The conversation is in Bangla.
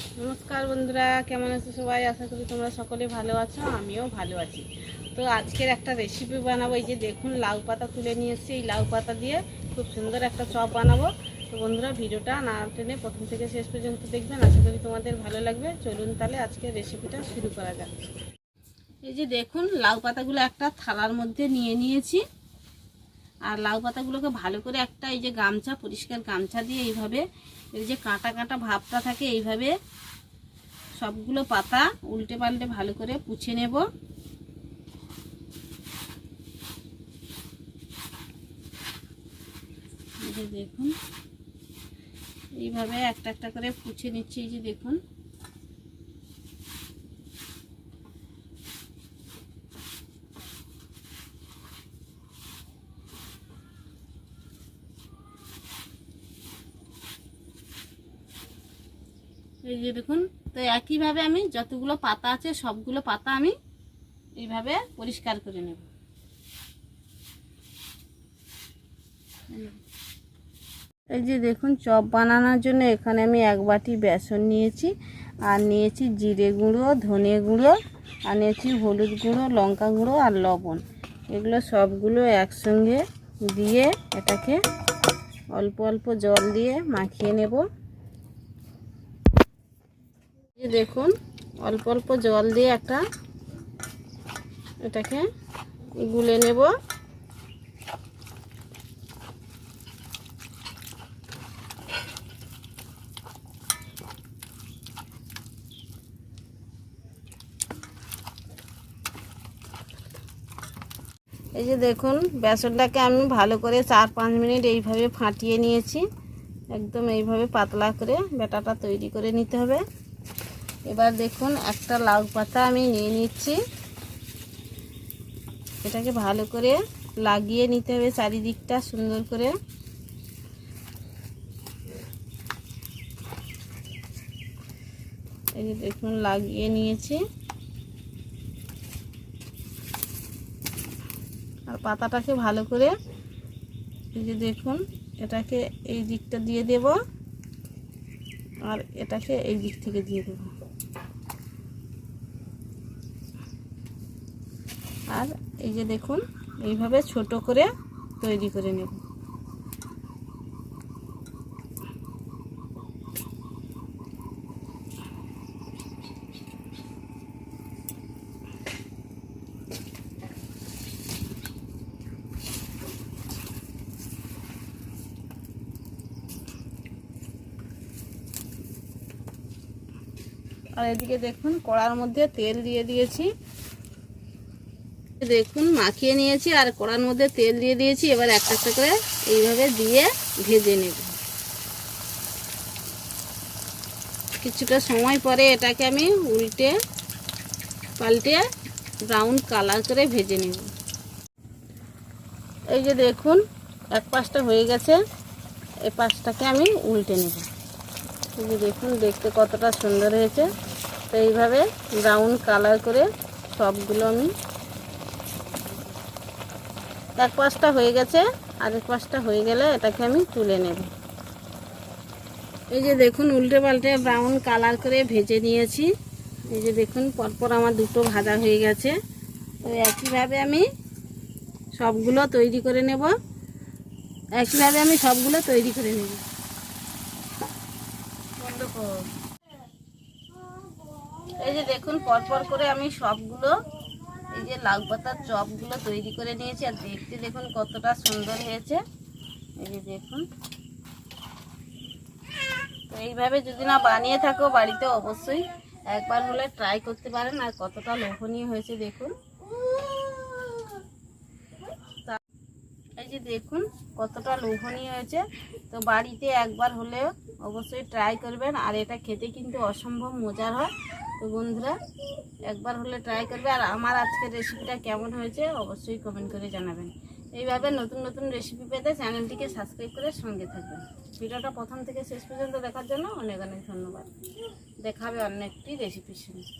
নমস্কার বন্ধুরা, কেমন আছো সবাই? আশা করি তোমরা সকলে ভালো আছো, আমিও ভালো আছি। তো আজকের একটা রেসিপি বানাবো, এই যে দেখুন, লাউ পাতা তুলে নিয়ে এসেছি। এই লাউ পাতা দিয়ে খুব সুন্দর একটা চপ বানাবো। তো বন্ধুরা, ভিডিওটা না টেনে প্রথম থেকে শেষ পর্যন্ত দেখবেন। আশা করি তোমাদের ভালো লাগবে। চলুন তাহলে আজকের রেসিপিটা শুরু করা যাক। এই যে দেখুন, লাউ পাতাগুলো একটা থালার মধ্যে নিয়ে নিয়েছি। আর লাউ পাতাগুলোকে ভালো করে একটা এই যে গামছা, পরিষ্কার গামছা দিয়ে এইভাবে এই যে কাঁটা কাঁটা ভাবটা থাকে, এইভাবে সবগুলো পাতা উল্টে পাল্টে ভালো করে পুছে নেব। দেখুন, এইভাবে একটা একটা করে পুছে নিচ্ছি, এই যে দেখুন। এই যে দেখুন, তো একইভাবে আমি যতগুলো পাতা আছে, সবগুলো পাতা আমি এইভাবে পরিষ্কার করে নেব। এই যে দেখুন, চপ বানানোর জন্য এখানে আমি এক বাটি বেসন নিয়েছি, আর নিয়েছি জিরে গুঁড়ো, ধনে গুঁড়ো, আর নিয়েছি হলুদ গুঁড়ো, লঙ্কা গুঁড়ো, আর লবণ। এগুলো সবগুলো একসঙ্গে দিয়ে এটাকে অল্প অল্প জল দিয়ে মাখিয়ে নেব। দেখুন, অল্প অল্প জল দিয়ে একটা এটাকে গুলে নেব। এই যে দেখুন, বেসনটাকে আমি ভালো করে চার পাঁচ মিনিট এইভাবে ফাটিয়ে নিয়েছি। একদম এইভাবে পাতলা করে ব্যাটাটা তৈরি করে নিতে হবে। এবার দেখুন, একটা লাউ পাতা আমি নিয়ে নিচ্ছি। এটাকে ভালো করে লাগিয়ে নিতে হবে চারিদিকটা সুন্দর করে। এই যে দেখুন, লাগিয়ে নিয়েছি। আর পাতাটাকে ভালো করে এই যে দেখুন, এটাকে এই দিকটা দিয়ে দেব। আর এটাকে এই দিক থেকে দিয়ে দেব। আর এই যে দেখুন, এইভাবে ছোট করে তৈরি করে নেব। আর এদিকে দেখুন, কড়ার মধ্যে তেল দিয়ে দিয়েছি। দেখুন, মাখিয়ে নিয়েছি আর কড়ার মধ্যে তেল দিয়ে দিয়েছি। এবার একটা একটা করে এইভাবে দিয়ে ভেজে নেব। কিছুটা সময় পরে এটাকে আমি উল্টে পাল্টে ব্রাউন কালার করে ভেজে নেব। এই যে দেখুন, এক পাশটা হয়ে গেছে এই পাশটাকে আমি উল্টে নেব। এই যে দেখুন, দেখতে কতটা সুন্দর হয়েছে। তো এইভাবে ব্রাউন কালার করে সবগুলো আমি এক পাশটা হয়ে গেছে। আরেক পাশটা হয়ে গেলে এটাকে আমি তুলে নেব। এই যে দেখুন, উল্টে পাল্টে ব্রাউন কালার করে ভেজে নিয়েছি। এই যে দেখুন, পরপর আমার দুটো ভাজা হয়ে গেছে। তো একইভাবে আমি সবগুলো তৈরি করে নেব। একইভাবে আমি সবগুলো তৈরি করে নেব। এই যে দেখুন, পরপর করে আমি সবগুলো যে লাউ পাতার চপগুলো তৈরি করে নিয়েছি, আর দেখতে দেখুন কতটা সুন্দর হয়েছে। এই যে দেখুন। তো এইভাবে যদি না বানিয়ে থাকো বাড়িতে, অবশ্যই একবার হলে ট্রাই করতে পারেন, আর কতটা লোভনীয় হয়েছে দেখুন। এই যে দেখুন কতটা লোভনীয় হয়েছে। তো বাড়িতে একবার হলেও অবশ্যই ট্রাই করবেন, আর এটা খেতে কিন্তু অসম্ভব মজার হয়। তো বন্ধুরা, একবার হলে ট্রাই করবে। আর আমার আজকের রেসিপিটা কেমন হয়েছে অবশ্যই কমেন্ট করে জানাবেন। এইভাবে নতুন নতুন রেসিপি পেতে চ্যানেলটিকে সাবস্ক্রাইব করে সঙ্গে থাকবেন। ভিডিওটা প্রথম থেকে শেষ পর্যন্ত দেখার জন্য অনেক অনেক ধন্যবাদ। দেখাবে অন্য একটি রেসিপির সঙ্গে।